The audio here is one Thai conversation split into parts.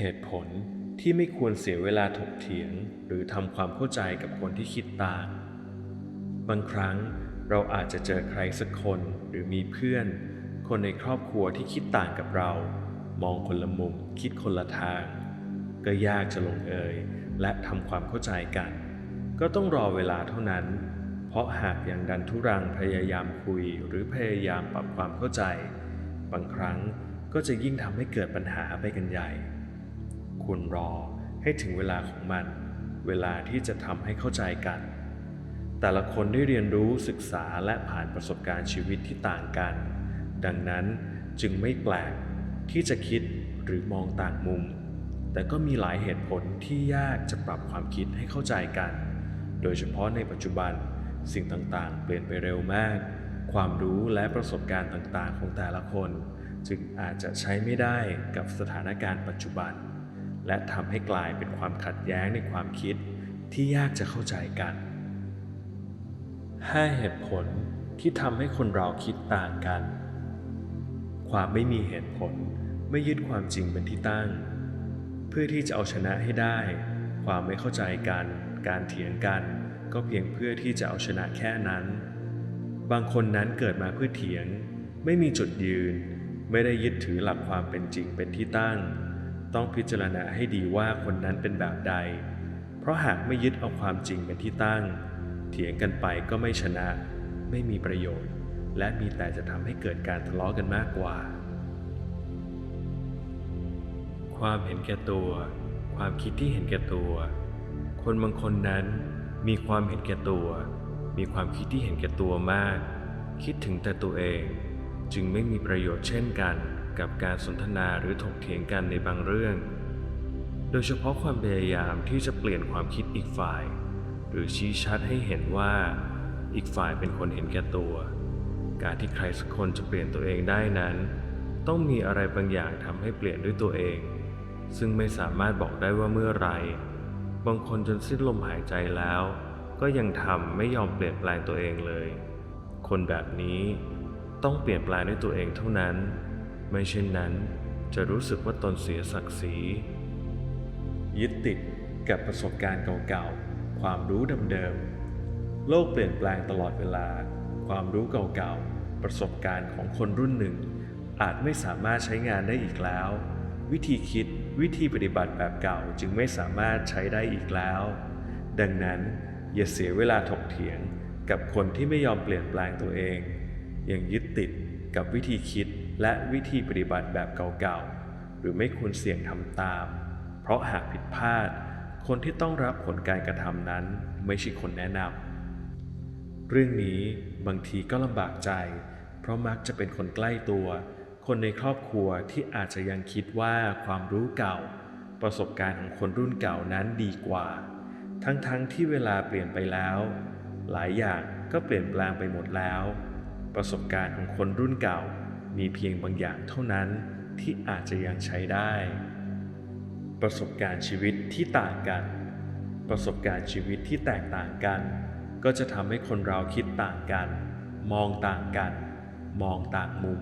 เหตุผลที่ไม่ควรเสียเวลาถกเถียง หรือทำความเข้าใจกับคนที่คิดต่าง บางครั้งเราอาจจะเจอใครสักคนหรือมีเพื่อน คนในครอบครัวที่คิดต่างกับเรา มองคนละมุมคิดคนละทาง ก็ยากจะลงเอยและทำความเข้าใจกัน ก็ต้องรอเวลาเท่านั้น เพราะหากยังดันทุรังพยายามคุยหรือพยายามปรับความเข้าใจ บางครั้งก็จะยิ่งทำให้เกิดปัญหาไปกันใหญ่ ควรรอให้ถึงเวลาของมัน เวลาที่จะทำให้เข้าใจกัน แต่ละคนได้เรียนรู้ศึกษาและผ่านประสบการณ์ชีวิตที่ต่างกัน ดังนั้นจึงไม่แปลกที่จะคิดหรือมองต่างมุม แต่ก็มีหลายเหตุผลที่ยากจะปรับความคิดให้เข้าใจกัน โดยเฉพาะในปัจจุบันสิ่งต่างๆ เปลี่ยนไปเร็วมาก ความรู้และประสบการณ์ต่างๆ ของแต่ละคน จึงอาจจะใช้ไม่ได้กับสถานการณ์ปัจจุบัน และทำให้กลายเป็นความขัดแย้งในความคิดที่ยากจะเข้าใจกัน 5 เหตุผลที่ทำให้คนเราคิดต่างกัน ความไม่มีเหตุผลไม่ยึดความจริงเป็นที่ตั้ง เพื่อที่จะเอาชนะให้ได้ ความไม่เข้าใจกัน การเถียงกัน ก็เพียงเพื่อที่จะเอาชนะแค่นั้น บางคนนั้นเกิดมาเพื่อเถียง ไม่มีจุดยืน ไม่ได้ยึดถือหลักความเป็นจริงเป็นที่ตั้ง ต้องพิจารณาให้ดีว่าคนนั้นเป็นแบบใด เพราะหากไม่ยึดเอาความจริงเป็นที่ตั้ง เถียงกันไปก็ไม่ชนะ ไม่มีประโยชน์ และมีแต่จะทำให้เกิดการทะเลาะกันมากกว่า ความเห็นแก่ตัว ความคิดที่เห็นแก่ตัว คนบางคนนั้นมีความเห็นแก่ตัว มีความคิดที่เห็นแก่ตัวมาก คิดถึงแต่ตัวเอง จึงไม่มีประโยชน์เช่นกัน กับการสนทนาหรือถกเถียงกันในบางเรื่อง โดยเฉพาะความพยายามที่จะเปลี่ยนความคิดอีกฝ่าย หรือชี้ชัดให้เห็นว่าอีกฝ่ายเป็นคนเห็นแก่ตัว การที่ใครสักคนจะเปลี่ยนตัวเองได้นั้น ต้องมีอะไรบางอย่างทำให้เปลี่ยนด้วยตัวเอง ซึ่งไม่สามารถบอกได้ว่าเมื่อไร บางคนจนสิ้นลมหายใจแล้ว ก็ยังทำไม่ยอมเปลี่ยนแปลงตัวเองเลย คนแบบนี้ต้องเปลี่ยนแปลงด้วยตัวเองเท่านั้น ไม่เช่นนั้นจะรู้สึกว่าตนเสียศักดิ์ศรี ยึดติดกับประสบการณ์เก่าๆ ความรู้เดิมๆ โลกเปลี่ยนแปลงตลอดเวลา ความรู้เก่าๆ ประสบการณ์ของคนรุ่นหนึ่ง อาจไม่สามารถใช้งานได้อีกแล้ว วิธีคิดวิธีปฏิบัติแบบเก่าจึงไม่สามารถใช้ได้อีกแล้ว ดังนั้นอย่าเสียเวลาถกเถียงกับคนที่ไม่ยอมเปลี่ยนแปลงตัวเอง ยังยึดติดกับวิธีคิด และวิธีปฏิบัติแบบเก่าๆ หรือไม่ควรเสี่ยงทำตาม เพราะหากผิดพลาด คนที่ต้องรับผลการกระทำนั้นไม่ใช่คนแนะนำ เรื่องนี้บางทีก็ลำบากใจ เพราะมักจะเป็นคนใกล้ตัว คนในครอบครัวที่อาจจะยังคิดว่าความรู้เก่า ประสบการณ์ของคนรุ่นเก่านั้นดีกว่า ทั้งๆทที่เวลาเปลี่ยนไปแล้ว หลายอย่างก็เปลี่ยนแปลงไปหมดแล้ว ประสบการณ์ของคนรุ่นเก่า มีเพียงบางอย่างเท่านั้นที่อาจจะยังใช้ได้ ประสบการณ์ชีวิตที่ต่างกัน ประสบการณ์ชีวิตที่แตกต่างกัน ก็จะทำให้คนเราคิดต่างกัน มองต่างกัน มองต่างมุม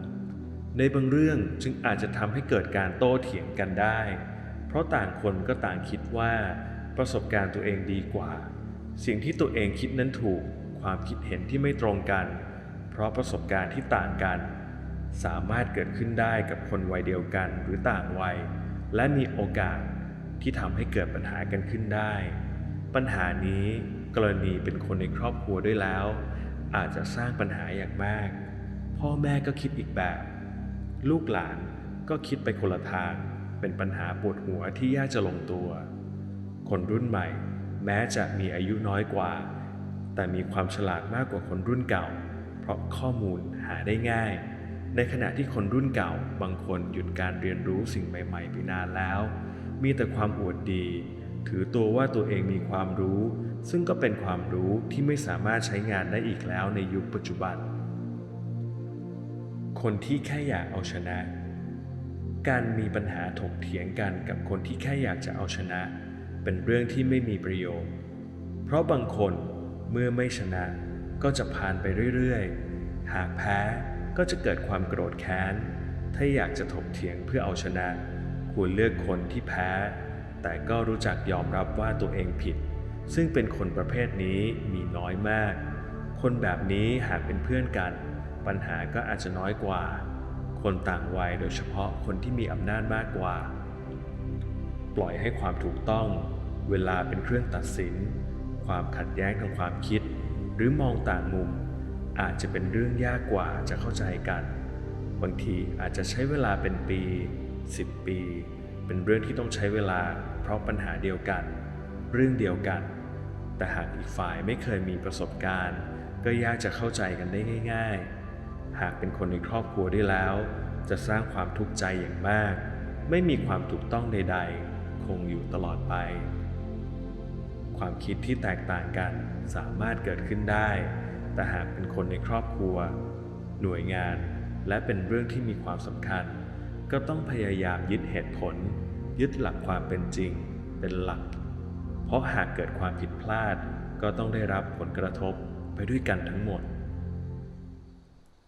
ในบางเรื่องจึงอาจจะทำให้เกิดการโต้เถียงกันได้ เพราะต่างคนก็ต่างคิดว่า ประสบการณ์ตัวเองดีกว่า สิ่งที่ตัวเองคิดนั้นถูก ความคิดเห็นที่ไม่ตรงกัน เพราะประสบการณ์ที่ต่างกัน สามารถเกิดขึ้นได้กับคนวัยเดียวกันหรือต่างวัย และมีโอกาสที่ทำให้เกิดปัญหากันขึ้นได้ ปัญหานี้กรณีเป็นคนในครอบครัวด้วยแล้ว อาจจะสร้างปัญหาอย่างมาก พ่อแม่ก็คิดอีกแบบ ลูกหลานก็คิดไปคนละทาง เป็นปัญหาปวดหัวที่ยากจะลงตัว คนรุ่นใหม่ แม้จะมีอายุน้อยกว่า แต่มีความฉลาดมากกว่าคนรุ่นเก่า เพราะข้อมูลหาได้ง่าย ในขณะที่คนรุ่นเก่าบางคนหยุดการเรียนรู้สิ่งใหม่ๆไปนานแล้ว มีแต่ความอวดดี ถือตัวว่าตัวเองมีความรู้ ซึ่งก็เป็นความรู้ที่ไม่สามารถใช้งานได้อีกแล้วในยุคปัจจุบัน คนที่แค่อยากเอาชนะ การมีปัญหาถกเถียงกันกับคนที่แค่อยากจะเอาชนะ เป็นเรื่องที่ไม่มีประโยชน์ เพราะบางคนเมื่อไม่ชนะก็จะผ่านไปเรื่อยๆ หากแพ้ ก็จะเกิดความโกรธแค้น ถ้าอยากจะถกเถียงเพื่อเอาชนะ ควรเลือกคนที่แพ้ แต่ก็รู้จักยอมรับว่าตัวเองผิด ซึ่งเป็นคนประเภทนี้มีน้อยมาก คนแบบนี้หากเป็นเพื่อนกัน ปัญหาก็อาจจะน้อยกว่า คนต่างวัยโดยเฉพาะคนที่มีอำนาจมากกว่า ปล่อยให้ความถูกต้อง เวลาเป็นเครื่องตัดสิน ความขัดแย้งทางความคิด หรือมองต่างมุม อาจจะเป็นเรื่องยากกว่าจะเข้าใจกัน บางทีอาจจะใช้เวลาเป็นปี 10 ปี เป็นเรื่องที่ต้องใช้เวลาเพราะปัญหาเดียวกัน เรื่องเดียวกัน แต่หากอีกฝ่ายไม่เคยมีประสบการณ์ ก็ยากจะเข้าใจกันได้ง่าย ๆ หากเป็นคนในครอบครัวได้แล้ว จะสร้างความทุกข์ใจอย่างมาก ไม่มีความถูกต้องใด ๆ คงอยู่ตลอดไป ความคิดที่แตกต่างกันสามารถเกิดขึ้นได้ แต่หากเป็นคนในครอบครัว หน่วยงาน และเป็นเรื่องที่มีความสำคัญ ก็ต้องพยายามยึดเหตุผล ยึดหลักความเป็นจริง เป็นหลัก เพราะหากเกิดความผิดพลาด ก็ต้องได้รับผลกระทบไปด้วยกันทั้งหมด